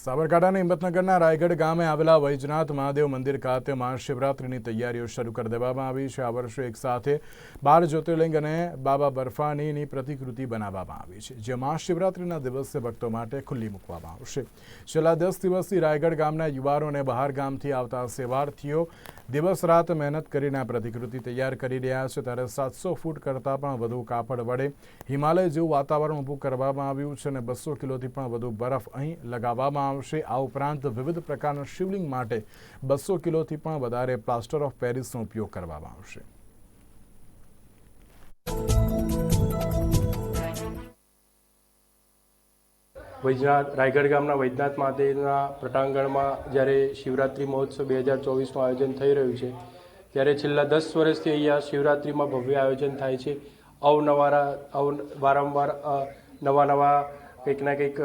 સાબરકાંઠાના હિંમતનગરના રાયગઢ ગામે આવેલા વૈજનાથ મહાદેવ મંદિર ખાતે મહાશિવરાત્રિની તૈયારીઓ શરૂ કરી દેવામાં આવી છે. આ વર્ષે એક સાથે બાર જ્યોતિર્લિંગ અને બાબા બર્ફાનીની પ્રતિકૃતિ બનાવવામાં આવી છે, જે મહાશિવરાત્રિના દિવસે ભક્તો માટે ખુલ્લી મૂકવામાં આવશે. છેલ્લા દસ દિવસથી રાયગઢ ગામના યુવાનો અને બહાર ગામથી આવતા સેવાર્થીઓ દિવસ રાત મહેનત કરીને આ પ્રતિકૃતિ તૈયાર કરી રહ્યા છે, ત્યારે સાતસો ફૂટ કરતાં પણ વધુ કાપડ વડે હિમાલય જેવું વાતાવરણ ઊભું કરવામાં આવ્યું છે અને બસો કિલોથી પણ વધુ બરફ અહીં લગાવવામાં આવશે. આ ઉપરાંત વિવિધ પ્રકારના શિવલિંગ માટે બસો કિલોથી પણ વધારે પ્લાસ્ટર ઓફ પેરિસનો ઉપયોગ કરવામાં આવશે. વૈજનાથ, રાયગઢ ગામના વૈજનાથ મહાદેવના પ્રટાંગણમાં જ્યારે શિવરાત્રિ મહોત્સવ બે હજાર ચોવીસનું આયોજન થઈ રહ્યું છે, ત્યારે છેલ્લા દસ વર્ષથી અહીંયા શિવરાત્રિમાં ભવ્ય આયોજન થાય છે. અવનવારા, અવ, વારંવાર નવા નવા કંઈક ના કંઈક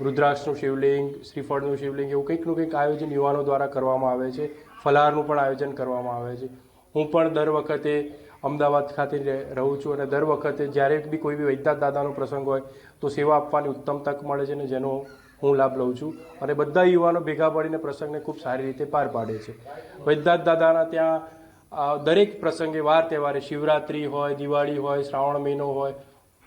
રુદ્રાક્ષનું શિવલિંગ, શ્રીફળનું શિવલિંગ એવું કંઈકનું કંઈક આયોજન યુવાનો દ્વારા કરવામાં આવે છે. ફલાહારનું પણ આયોજન કરવામાં આવે છે. હું પણ દર વખતે અમદાવાદ ખાતે રહે- છું અને દર વખતે જ્યારે બી કોઈ બી વૈદ્યનાથ દાદાનો પ્રસંગ હોય તો સેવા આપવાની ઉત્તમ તક મળે છે ને જેનો હું લાભ લઉં છું. અને બધા યુવાનો ભેગા પડીને પ્રસંગને ખૂબ સારી રીતે પાર પાડે છે. વૈદ્યનાથ દાદાના ત્યાં દરેક પ્રસંગે વાર તહેવારે શિવરાત્રિ હોય, દિવાળી હોય, શ્રાવણ મહિનો હોય,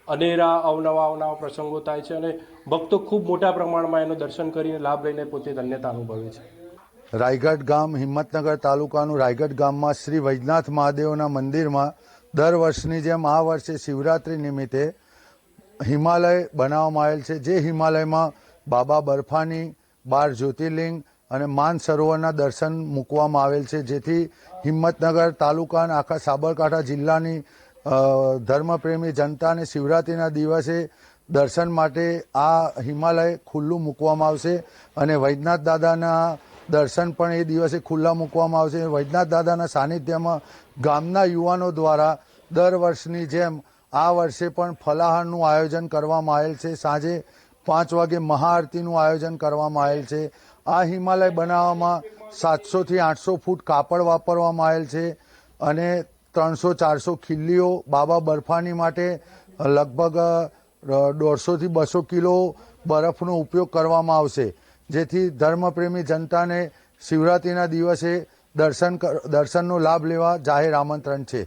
અનેરા અવનવા અવનવા પ્રસંગો થાય છે અને ભક્તો ખૂબ મોટા પ્રમાણમાં એનો દર્શન કરીને લાભ લઈને પોતે ધન્યતા અનુભવે છે. રાયગઢ ગામ હિંમતનગર તાલુકાનું રાયગઢ ગામમાં શ્રી વૈજનાથ મહાદેવના મંદિરમાં દર વર્ષની જેમ આ વર્ષે શિવરાત્રિ નિમિત્તે હિમાલય બનાવવામાં આવેલ છે. જે હિમાલયમાં બાબા બર્ફાની, બાર જ્યોતિર્લિંગ અને માન સરોવરના દર્શન મૂકવામાં આવેલ છે. જેથી હિંમતનગર તાલુકા અને આખા સાબરકાંઠા જિલ્લાની ધર્મપ્રેમી જનતાને શિવરાત્રિના દિવસે દર્શન માટે આ હિમાલય ખુલ્લું મૂકવામાં આવશે અને વૈજનાથ દાદાના દર્શન પણ એ દિવસે ખુલ્લા મૂકવામાં આવશે. વૈજનાથ દાદાના સાનિધ્યમાં ગામના યુવાનો દ્વારા દર વર્ષની જેમ આ વર્ષે પણ ફલાહારનું આયોજન કરવામાં આવેલ છે. સાંજે પાંચ વાગે મહાઆરતીનું આયોજન કરવામાં આવેલ છે. આ હિમાલય બનાવવામાં સાતસોથી આઠસો ફૂટ કાપડ વાપરવામાં આવેલ છે અને ત્રણસો ચારસો ખીલ્લીઓ બાબા બર્ફાની માટે લગભગ દોઢસોથી બસો કિલો બરફનો ઉપયોગ કરવામાં આવશે. જેથી ધર્મપ્રેમી જનતાને શિવરાત્રિના દિવસે દર્શન દર્શનનો લાભ લેવા જાહેર આમંત્રણ છે.